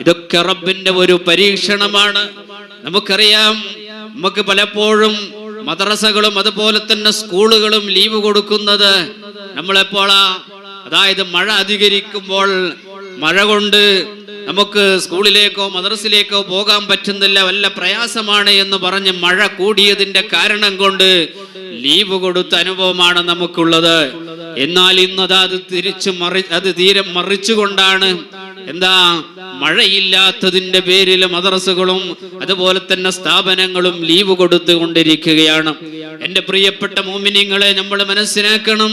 ഇതൊക്കെ റബ്ബിന്റെ ഒരു പരീക്ഷണമാണ്. നമുക്കറിയാം നമുക്ക് പലപ്പോഴും മദ്രസകളും അതുപോലെ തന്നെ സ്കൂളുകളും ലീവ് കൊടുക്കുന്നത് നമ്മളെപ്പോഴാ അതായത് മഴ അധികരിക്കുമ്പോൾ മഴ കൊണ്ട് നമുക്ക് സ്കൂളിലേക്കോ മദ്രസിലേക്കോ പോകാൻ പറ്റുന്നില്ല വല്ല പ്രയാസമാണ് എന്ന് പറഞ്ഞ് മഴ കൂടിയതിന്റെ കാരണം കൊണ്ട് ലീവ് കൊടുത്ത അനുഭവമാണ് നമുക്കുള്ളത്. എന്നാൽ ഇന്നത് അത് തിരിച്ചു മറി അത് തീരെ മറിച്ചുകൊണ്ടാണ് എന്താ മഴയില്ലാത്തതിന്റെ പേരിൽ മദ്രസകളും അതുപോലെ തന്നെ സ്ഥാപനങ്ങളും ലീവ് കൊടുത്തുകൊണ്ടിരിക്കുകയാണ്. എന്റെ പ്രിയപ്പെട്ട മോമിനിങ്ങളെ നമ്മൾ മനസ്സിലാക്കണം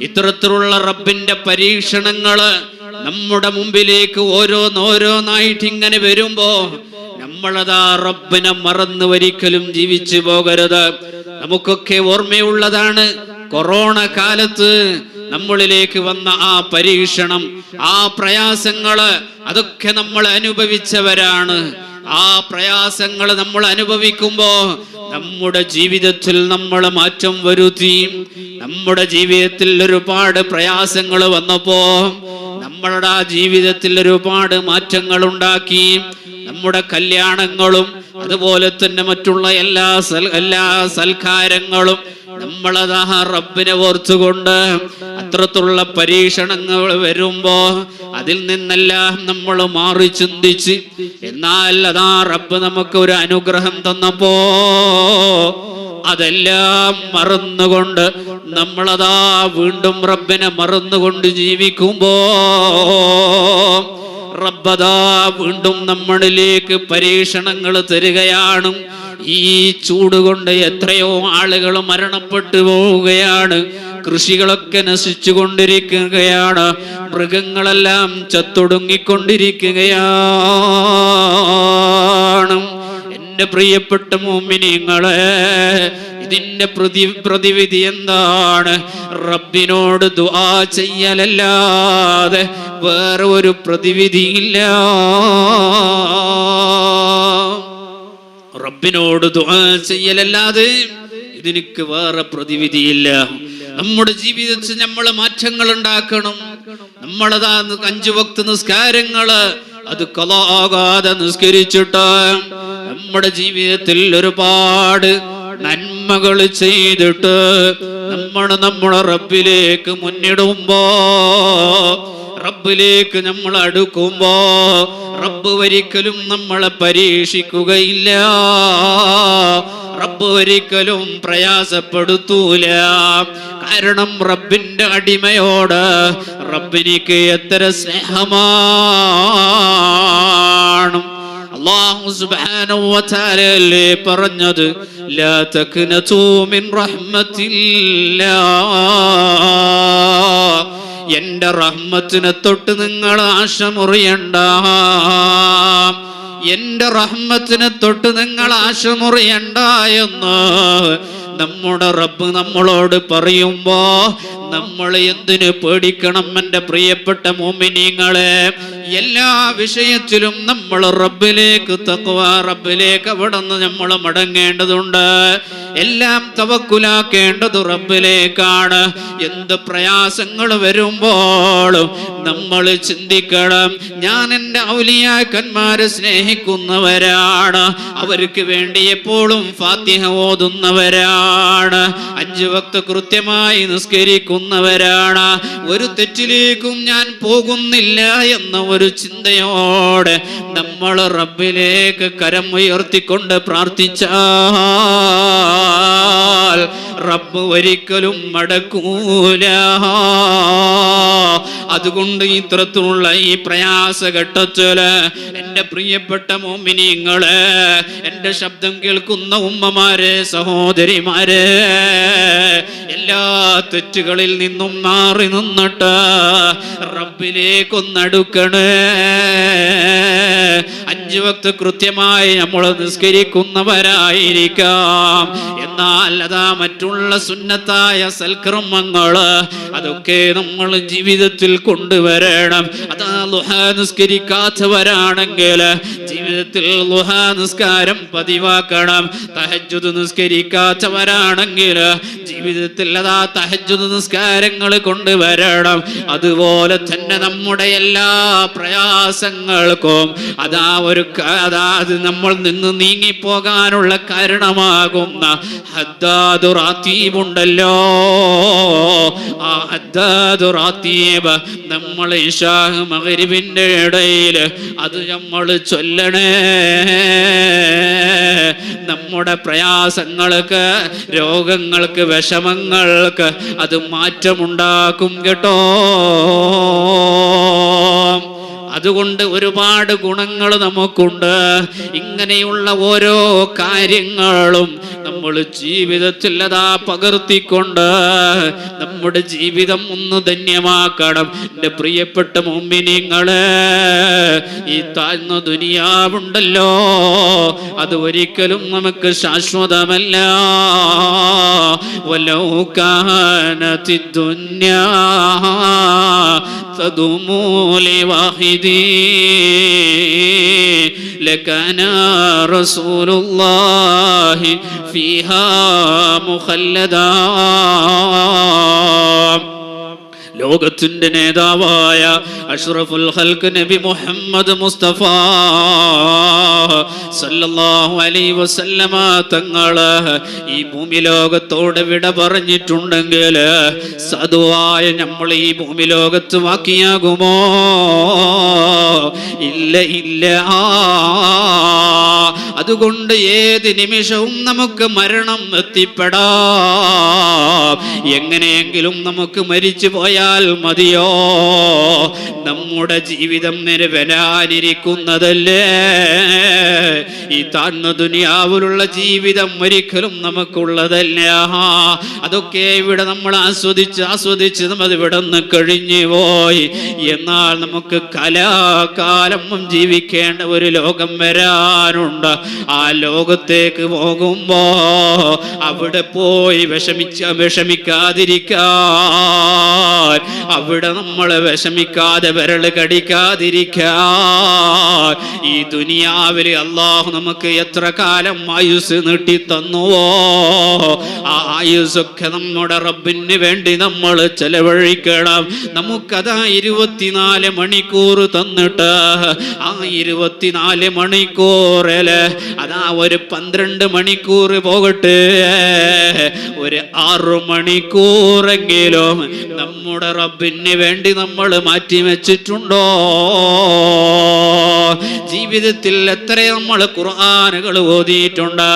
ഇത്തരത്തിലുള്ള റബ്ബിന്റെ പരീക്ഷണങ്ങൾ നമ്മുടെ മുമ്പിലേക്ക് ഓരോന്നോരോന്നായിട്ട് ഇങ്ങനെ വരുമ്പോ നമ്മളതാ റബ്ബിനെ മറന്നു ഒരിക്കലും ജീവിച്ചു പോകരുത്. നമുക്കൊക്കെ ഓർമ്മയുള്ളതാണ് കൊറോണ കാലത്ത് നമ്മളിലേക്ക് വന്ന ആ പരീക്ഷണം ആ പ്രയാസങ്ങൾ അതൊക്കെ നമ്മൾ അനുഭവിച്ചവരാണ്. ആ പ്രയാസങ്ങൾ നമ്മൾ അനുഭവിക്കുമ്പോ നമ്മുടെ ജീവിതത്തിൽ നമ്മൾ മാറ്റം വരുത്തി. നമ്മുടെ ജീവിതത്തിൽ ഒരുപാട് പ്രയാസങ്ങൾ വന്നപ്പോ നമ്മളുടെ ആ ജീവിതത്തിൽ ഒരുപാട് മാറ്റങ്ങൾ ഉണ്ടാക്കി. നമ്മുടെ കല്യാണങ്ങളും അതുപോലെ തന്നെ മറ്റുള്ള എല്ലാ എല്ലാ സൽക്കാരങ്ങളും നമ്മളതാ റബ്ബിനെ ഓർത്തുകൊണ്ട് അത്രത്തുള്ള പരീക്ഷണങ്ങൾ വരുമ്പോ അതിൽ നിന്നെല്ലാം നമ്മൾ മാറി ചിന്തിച്ച് എന്നാൽ അതാ റബ്ബ് നമുക്ക് ഒരു അനുഗ്രഹം തന്നപ്പോ അതെല്ലാം മറന്നുകൊണ്ട് നമ്മളതാ വീണ്ടും റബ്ബിനെ മറന്നുകൊണ്ട് ജീവിക്കുമ്പോ റബ്ബതാ വീണ്ടും നമ്മളിലേക്ക് പരീക്ഷണങ്ങൾ തരികയാണ് ഈ ചൂട് കൊണ്ട് എത്രയോ ആളുകൾ മരണപ്പെട്ടു പോവുകയാണ്. കൃഷികളൊക്കെ നശിച്ചു കൊണ്ടിരിക്കുകയാണ് മൃഗങ്ങളെല്ലാം ചത്തൊടുങ്ങിക്കൊണ്ടിരിക്കുകയാണ്. എന്റെ പ്രിയപ്പെട്ട മോമിനിങ്ങളെ ഇതിന്റെ പ്രതി പ്രതിവിധി എന്താണ്? റബ്ബിനോട് ദുആ ചെയ്യലല്ലാതെ വേറെ ഒരു പ്രതിവിധിയില്ല. റബ്ബിനോട് ദുആ ചെയ്യലല്ലാതെ ഇതിനക്ക് വേറെ പ്രതിവിധിയില്ല. നമ്മുടെ ജീവിതത്തിൽ നമ്മൾ മാറ്റങ്ങൾ ഉണ്ടാക്കണം. നമ്മളതാ അഞ്ചു വക്ത നിസ്കാരങ്ങൾ അത് കലാകാതെ നിസ്കരിച്ചിട്ട് നമ്മുടെ ജീവിതത്തിൽ ഒരുപാട് നന്മകൾ ചെയ്തിട്ട് നമ്മൾ നമ്മുടെ റബ്ബിലേക്ക് മുന്നിടുമ്പോ റബ്ബിലേക്ക് നമ്മൾ അടുക്കുമ്പോ റബ്ബ് ഒരിക്കലും നമ്മളെ പരീക്ഷിക്കുകയില്ല. റബ്ബ് ഒരിക്കലും പ്രയാസപ്പെടുത്തൂല. കാരണം റബ്ബിന്റെ അടിമയോട് റബ്ബിനിക്ക് എത്ര സ്നേഹമാണ്. അള്ളാഹു അല്ലേ പറഞ്ഞത്? എന്റെ റഹ്മത്തിനെ തൊട്ട് നിങ്ങൾ ആശ മുറിയണ്ട എന്റെ റഹ്മത്തിനെ തൊട്ട് നിങ്ങൾ ആശ മുറിയണ്ട എന്ന് നമ്മുടെ റബ്ബ് നമ്മളോട് പറയുമ്പോ നമ്മൾ എന്തിനു പേടിക്കണം എന്റെ പ്രിയപ്പെട്ട മോമിനിങ്ങളെ? എല്ലാ വിഷയത്തിലും നമ്മൾ റബ്ബിലേക്ക് തക്കുവ റബ്ബിലേക്ക് അവിടെ നിന്ന് നമ്മൾ മടങ്ങേണ്ടതുണ്ട്. എല്ലാം തവക്കുലാക്കേണ്ടത് റബ്ബിലേക്കാണ്. എന്ത് പ്രയാസങ്ങൾ വരുമ്പോഴും നമ്മൾ ചിന്തിക്കണം. ഞാൻ എന്റെ ഔലിയാക്കന്മാരെ സ്നേഹിക്കുന്നവരാണ്. അവർക്ക് വേണ്ടി എപ്പോഴും ഫാത്തിഹ ഓതുന്നവരാണ്. അഞ്ച് വക്ത കൃത്യമായി നിസ്കരിക്കുന്നവരാണ്. ഒരു തെറ്റിലേക്കും ഞാൻ പോകുന്നില്ല എന്ന ഒരു ചിന്തയോടെ നമ്മൾ റബ്ബിലേക്ക് കരം ഉയർത്തിക്കൊണ്ട് പ്രാർത്ഥിച്ചാൽ റബ്ബ് ഒരിക്കലും മടക്കൂല. അതുകൊണ്ട് ഇത്തരത്തിലുള്ള ഈ പ്രയാസ പ്രയാസഘട്ടത്തിൽ എന്റെ പ്രിയപ്പെട്ട മോമിനിങ്ങൾ എന്റെ ശബ്ദം കേൾക്കുന്ന ഉമ്മമാരെ സഹോദരിമാരെ എല്ലാ തെറ്റുകളിൽ നിന്നും മാറി നിന്നിട്ട് റബ്ബിലേക്കൊന്നടുക്കണേ. അഞ്ച് വക്ത് കൃത്യമായി നമ്മൾ നിസ്കരിക്കുന്നവരായിരിക്കാം. എന്നാൽ അതാ മറ്റുള്ള സുന്നത്തായ സൽക്രമങ്ങൾ അതൊക്കെ നമ്മൾ ജീവിതത്തിൽ കൊണ്ടുവരണം. അതാ ലുഹ നിസ്കരിക്കാത്തവരാണെങ്കിൽ ജീവിതത്തിൽ ലുഹ നിസ്കാരം പതിവാക്കണം. തഹജുദ് നിസ്കരിക്കാത്തവരാണെങ്കിൽ ജീവിതത്തിൽ അതാ തഹജുദ് നിസ്കാരങ്ങൾ കൊണ്ടുവരണം. അതുപോലെ തന്നെ നമ്മുടെ എല്ലാ പ്രയാസങ്ങൾക്കും അതാ ഒരു ക- അതാ നമ്മൾ നിന്ന് നീങ്ങിപ്പോകാനുള്ള കാരണമാകുന്ന ഹദ്ദാദു റാത്തീബുണ്ടല്ലോ ആ ഹദ്ദാദു റാത്തീബ് നമ്മൾ ഇഷാഹ് മഗ്രിബിന്റെ ഇടയിൽ അത് നമ്മൾ ചൊല്ലണേ. നമ്മുടെ പ്രയാസങ്ങൾക്ക് രോഗങ്ങൾക്ക് വിഷമങ്ങൾക്ക് അത് മാറ്റമുണ്ടാക്കും കേട്ടോ. അതുകൊണ്ട് ഒരുപാട് ഗുണങ്ങൾ നമുക്കുണ്ട്. ഇങ്ങനെയുള്ള ഓരോ കാര്യങ്ങളും നമ്മൾ ജീവിതത്തിൽ അതാ പകർത്തിക്കൊണ്ട് നമ്മുടെ ജീവിതം ഒന്ന് ധന്യമാക്കണം. എന്റെ പ്രിയപ്പെട്ട മുമ്പിനിങ്ങൾ ഈ താഴ്ന്ന ദുനിയാവുണ്ടല്ലോ. അത് ഒരിക്കലും നമുക്ക് ശാശ്വതമല്ല. വലൗകാനത്തി ദുന്യാ തതുമൂലി വാഹിദി لكان رسول الله فيها مخلدا. ലോകത്തിന്റെ നേതാവായ അഷ്റഫുൽ ഹൽക്ക് നബി മുഹമ്മദ് മുസ്തഫ സല്ലല്ലാഹു അലൈഹി വസല്ലമ തങ്ങൾ ഈ ഭൂമി ലോകത്തോട് വിട പറഞ്ഞിട്ടുണ്ടെങ്കിൽ സാധുവായ നമ്മൾ ഈ ഭൂമി ലോകത്ത് വാക്കിയാകുമോ? ഇല്ല ഇല്ല. അതുകൊണ്ട് ഏത് നിമിഷവും നമുക്ക് മരണം എത്തിപ്പെടാം. എങ്ങനെയെങ്കിലും നമുക്ക് മരിച്ചു പോയാൽ മതിയോ? നമ്മുടെ ജീവിതം നിരവനാനിരിക്കുന്നതല്ലേ ഈ താഴ്ന്ന ദുനിയാവിലുള്ള ജീവിതം ഒരിക്കലും നമുക്കുള്ളതല്ല? അതൊക്കെ ഇവിടെ നമ്മൾ ആസ്വദിച്ച് ആസ്വദിച്ച് നമ്മൾ ഇവിടെ നിന്ന് കഴിഞ്ഞു പോയി. എന്നാൽ നമുക്ക് കലാകാലം ജീവിക്കേണ്ട ഒരു ലോകം വരാനുണ്ട്. ആ ലോകത്തേക്ക് പോകുമ്പോ അവിടെ പോയി വിഷമിച്ച വിഷമിക്കാതിരിക്കാൻ അവിടെ നമ്മളെ വിഷമിക്കാതെ വിരൽ കടിക്കാതിരിക്കാൻ. ഈ ദുനിയാവിൽ അള്ളാഹു നമുക്ക് എത്ര കാലം ആയുസ് നീട്ടി തന്നുവോ ആ ആയുസൊക്കെ നമ്മുടെ റബ്ബിന് വേണ്ടി നമ്മൾ ചെലവഴിക്കണം. നമുക്കതാ ഇരുപത്തിനാല് മണിക്കൂർ തന്നിട്ട് ആ ഇരുപത്തിനാല് മണിക്കൂറിൽ അതാ ഒരു പന്ത്രണ്ട് മണിക്കൂർ പോകട്ടെ. ഒരു ആറു മണിക്കൂറെങ്കിലും നമ്മുടെ റബ്ബിന് വേണ്ടി നമ്മൾ മാറ്റി വെച്ചിട്ടുണ്ടോ ജീവിതത്തിൽ എത്ര നമ്മൾ ഖുർആാനുകൾ ഓതിയിട്ടുണ്ട്.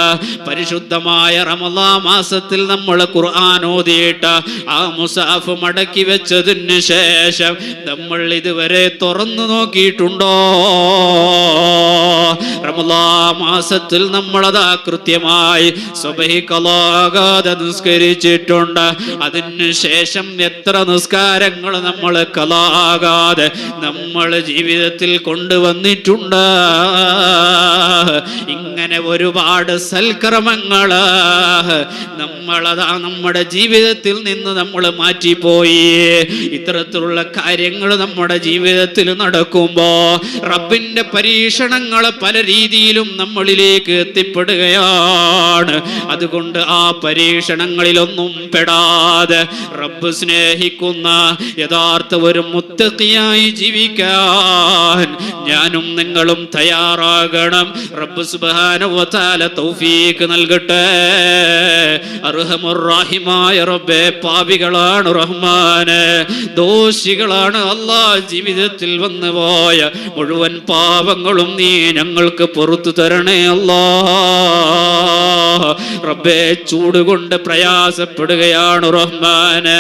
പരിശുദ്ധമായ റമലാ മാസത്തിൽ നമ്മൾ ഖുർആൻ ഓതിയിട്ട് ആ മുസാഫ് മടക്കി വെച്ചതിന് ശേഷം നമ്മൾ ഇതുവരെ തുറന്നു നോക്കിയിട്ടുണ്ടോ? റമലാ മാസത്തിൽ നമ്മളതാ കൃത്യമായി സ്വബഹി കലാകാതെ നിസ്കരിച്ചിട്ടുണ്ട്. അതിന് ശേഷം എത്ര നിസ്കാരങ്ങൾ നമ്മൾ കലാകാതെ നമ്മൾ ജീവിതത്തിൽ കൊണ്ടുവന്നിട്ടുണ്ട് ഇങ്ങനെ ഒരുപാട് സൽക്രമങ്ങൾ നമ്മളതാ നമ്മുടെ ജീവിതത്തിൽ നിന്ന് നമ്മൾ മാറ്റിപ്പോയി. ഇത്തരത്തിലുള്ള കാര്യങ്ങൾ നമ്മുടെ ജീവിതത്തിൽ നടക്കുമ്പോ റബ്ബിന്റെ പരീക്ഷണങ്ങൾ പല രീതിയിലും നമ്മളിലേക്ക് എത്തിപ്പെടുകയാണ്. അതുകൊണ്ട് ആ പരീക്ഷണങ്ങളിലൊന്നും പെടാതെ റബ്ബ് സ്നേഹിക്കുന്ന യഥാർത്ഥ ഒരു മുത്തക്കിയായി ജീവിക്കാൻ ഞാനും നിങ്ങളും തയ്യാറാകണം. റബ്ബ് സുബാനുവത്താല തൗഫീക്ക് നൽകട്ടെ. അർഹമുറാഹിമായ റബ്ബെ പാപികളാണ് റഹ്മാന്. ദോഷികളാണ് അല്ലാ ജീവിതത്തിൽ വന്നു പോയ മുഴുവൻ പാപങ്ങളും നീ ഞങ്ങൾക്ക് പുറത്തു തരണേ അല്ലാ റബ്ബേ ചൂട് കൊണ്ട് പ്രയാസപ്പെടുകയാണ് റഹ്മാന്.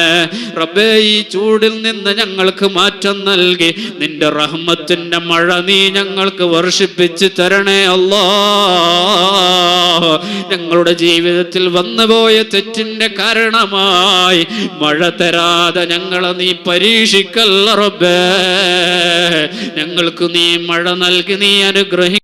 റബ്ബേ ഈ ചൂടിൽ നിന്ന് ഞങ്ങൾക്ക് മാറ്റം നൽകി. നിന്റെ റഹ്മത്തിന്റെ മഴ നീ ഞങ്ങൾക്ക് വർഷിപ്പിച്ച് തരണേ അല്ലാ. ഞങ്ങളുടെ ജീവിതത്തിൽ വന്നുപോയ തെറ്റിന്റെ കാരണമായി മഴ തരാതെ ഞങ്ങളെ നീ പരീക്ഷിക്കല്ല റബ്ബേ. ഞങ്ങൾക്ക് നീ മഴ നൽകി നീ അനുഗ്രഹി